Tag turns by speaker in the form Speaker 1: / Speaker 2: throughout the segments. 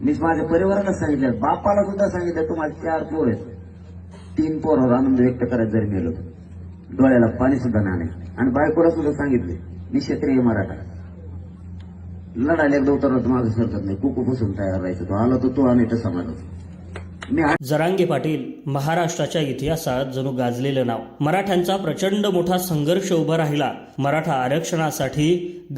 Speaker 1: मीच माझ्या परिवाराला सांगितलं बापाला सुद्धा सांगितलं तुम्हाला चार पोर आहेत. तीन पोरावर आनंद व्यक्त करायचं जरी गेलो डोळ्याला पाणी सुद्धा नाही आणि बायकोला सुद्धा सांगितले मी क्षेत्रीय मराठा लढायला एकदा उतरवत तर माझं सरकत नाही. कुकूपासून तयार राहायचं. तो आला तर तो आणि तसा माझा
Speaker 2: जरांगे पाटील महाराष्ट्राच्या इतिहासात जणू गाजलेलं नाव. मराठ्यांचा प्रचंड मोठा संघर्ष उभा राहिला. मराठा आरक्षणासाठी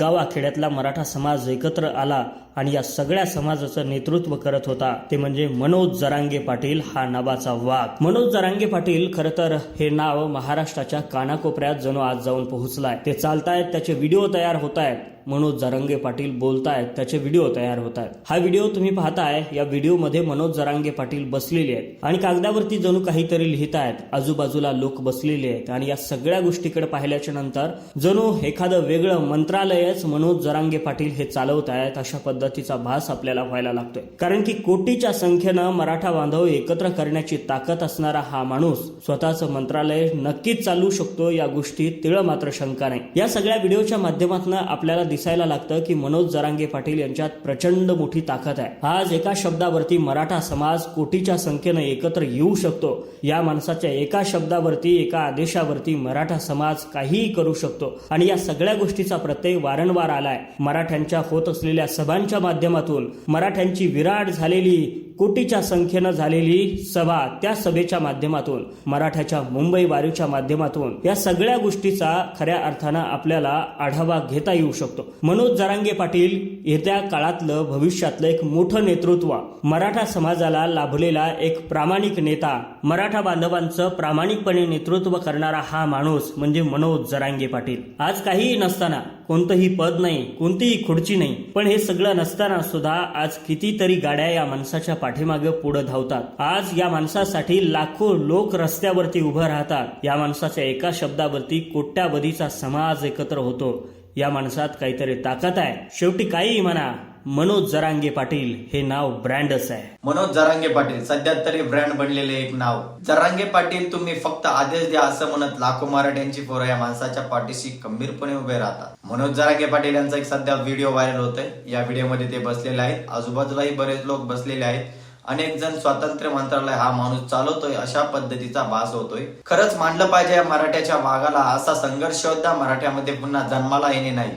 Speaker 2: गावाखेड्यातला मराठा समाज एकत्र आला. आणि या सगळ्या समाजाचं नेतृत्व करत होता. ते म्हणजे मनोज जरांगे पाटील हा नावाचा वाघ. मनोज जरांगे पाटील खरं तर हे नाव महाराष्ट्राच्या कानाकोपऱ्यात जणू आज जाऊन पोहोचलाय. ते चालतायत त्याचे व्हिडिओ तयार होत आहेत मनोज जरांगे पाटील बोलतायत त्याचे व्हिडिओ तयार होत आहेत हा व्हिडिओ तुम्ही पाहताय या व्हिडिओमध्ये मनोज जरांगे पाटील बसलेले आहेत. आणि कागदावरती जणू काहीतरी लिहित आहेत आजूबाजूला लोक बसलेले आहेत. आणि या सगळ्या गोष्टीकडे पाहिल्याच्या नंतर जणू एखादं वेगळं मंत्रालयच मनोज जरांगे पाटील हे चालवत आहेत अशा पद्धतीचा भास आपल्याला व्हायला लागतोय. कारण की कोटीच्या संख्येनं मराठा बांधव एकत्र करण्याची ताकद असणारा हा माणूस स्वतःचं मंत्रालय नक्कीच चालू शकतो या गोष्टीत तिळ मात्र शंका नाही. या सगळ्या व्हिडिओच्या माध्यमातून आपल्याला दिसायला लागतं की मनोज जरांगे पाटील यांच्यात प्रचंड मोठी ताकद आहे. आज एका शब्दावरती मराठा समाज कोटीच्या संख्येनं एकत्र येऊ शकतो. या माणसाच्या एका शब्दावरती एका आदेशावरती मराठा समाज काहीही करू शकतो. आणि या सगळ्या गोष्टीचा प्रत्यय वारंवार आलाय. मराठ्यांच्या होत असलेल्या सभांच्या माध्यमातून मराठ्यांची विराट झालेली कोटीच्या संख्येनं झालेली सभा त्या सभेच्या माध्यमातून मराठ्याच्या मुंबई वारीच्या माध्यमातून या सगळ्या गोष्टीचा खऱ्या अर्थानं आपल्याला आढावा घेता येऊ शकतो. मनोज जरांगे पाटील येत्या काळातलं भविष्यातलं एक मोठं नेतृत्व. मराठा समाजाला लाभलेला एक प्रामाणिक नेता. मराठा बांधवांचं प्रामाणिकपणे नेतृत्व करणारा हा माणूस म्हणजे मनोज जरांगे पाटील. आज काहीही नसताना कोणतंही पद नाही कोणतीही खुर्ची नाही. पण हे सगळं नसताना सुद्धा आज कितीतरी गाड्या या माणसाच्या पाठीमागे पुढे धावतात. आज या माणसासाठी लाखो लोक रस्त्यावरती उभं राहतात. या माणसाच्या एका शब्दावरती कोट्यावधीचा समाज एकत्र होतो. या माणसात काहीतरी ताकद आहे. शेवटी काही म्हणा. मनोज जरांगे पाटील हे नाव ब्रँडच आहे.
Speaker 3: मनोज जरांगे पाटील सध्या तरी ब्रँड बनलेले एक नाव. जरांगे पाटील तुम्ही फक्त आदेश द्या असं म्हणत लाखो मराठ्यांची पोरं या माणसाच्या पाठीशी खंबीरपणे उभे राहतात. मनोज जरांगे पाटील यांचा एक सध्या व्हिडिओ व्हायरल होतोय. या व्हिडिओमध्ये ते बसलेले आहेत. आजूबाजूलाही बरेच लोक बसलेले आहेत. अनेक जण स्वातंत्र्य मंत्रालय हा माणूस चालवतोय अशा पद्धतीचा भास होतोय. खरंच मानलं पाहिजे या मराठ्याच्या वाघाला असा संघर्ष होता मराठ्यामध्ये पुन्हा जन्माला येणे नाही.